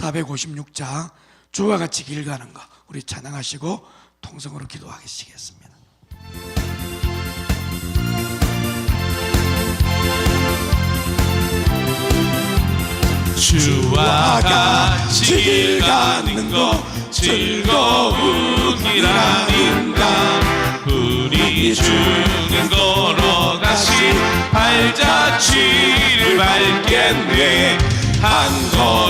456장 주와 같이 길 가는 거 우리 찬양하시고 통성으로 기도하시겠습니다. 주와 같이 길 가는 거 즐거운 일 아닌가 우리 주는 걸어가시 발자취를 밟겠네 한걸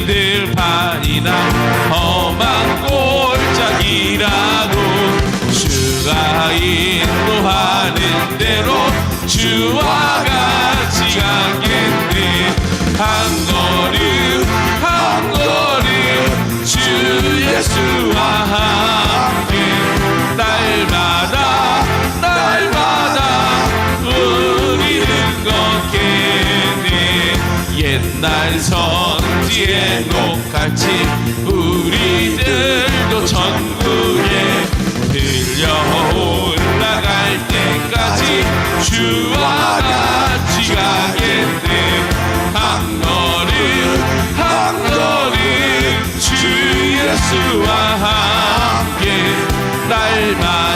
비는 들판이나 험한 골짜기라도 주가 인도하는 대로 주와 같이 가겠네. 한 걸음 한 걸음 주 예수와 함께. 날마다 날마다 우리는 걷겠네. 옛날 선 어디에 녹할지 우리들도 천국에 들려 올라갈 때까지 주와 같이 가겠네 한 걸음 한 걸음 주 예수와 함께 날마